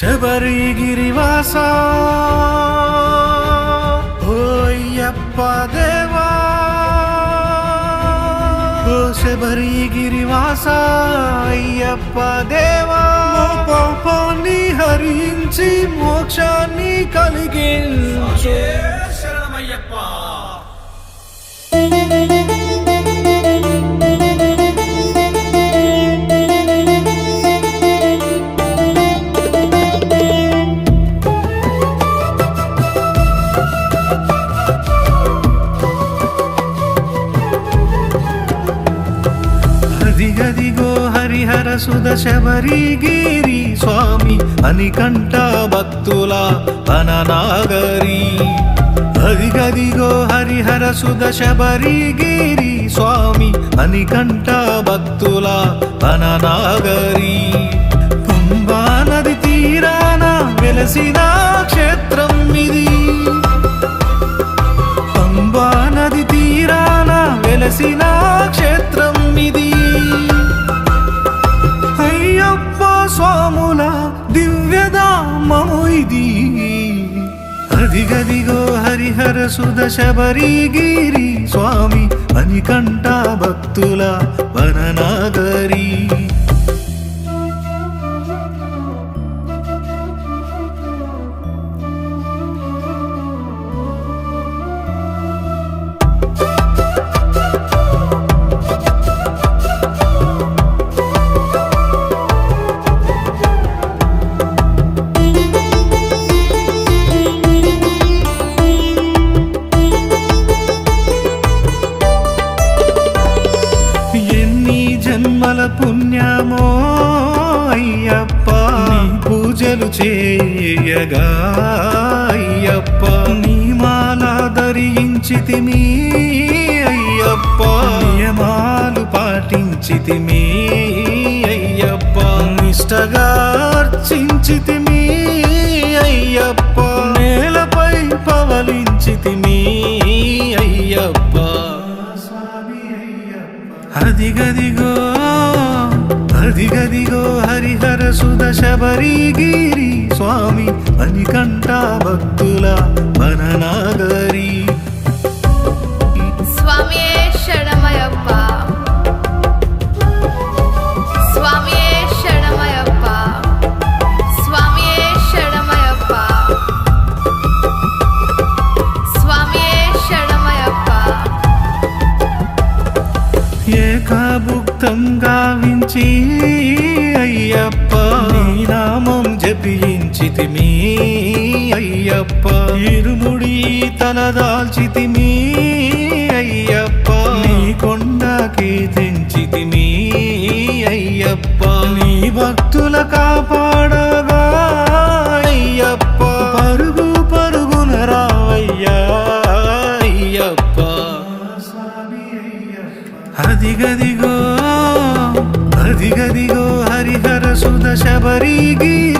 శబరిగిరివాస. ఓయ్యప్ప దేవా. ఓ శబరిగిరివాస అయ్యప్ప దేవా. పాపాన్ని హరించి మోక్షాన్ని కలిగించు. అదిగదిగో హరిహర సుద శబరిగిరి స్వామి అని కంట భక్తుల అననాగరి అదిగదిగో హరిహర సుద శబరిగిరి స్వామి అని కంట భక్తుల అననాగరి పంబా నది తీరాన వెలసిన హరిహర సుద శబరిగిరి స్వామి అనికంఠ భక్తుల వననాగరీ. పూజలు చేయగా అయ్యప్ప. నీ మాల ధరించితిమి అయ్యప్ప. నియమాలు పాటించితిమి అయ్యప్ప. నిష్టగా అర్చించితిమి అయ్యప్ప. నేలపై పవలించితిమి అయ్యప్ప. అదిగదిగో అదిగదిగో హరిహర సుద శబరిగిరి స్వామి అనికంఠ భక్తుల వననాగరి స్వామియే స్వామియే స్వామియే ఏకాభుక్తం గావించి అయ్యప్ప. ఇరుముడి తలదాల్చితిమి అయ్యప్ప. నీ కొండకి తెంచితిమి అయ్యప్ప. నీ భక్తుల కాపాడగా అయ్యప్ప. పరుగు పరుగున రావయ్యా అయ్యప్ప. అదిగదిగో అదిగదిగో హరిహర సుద శబరిగి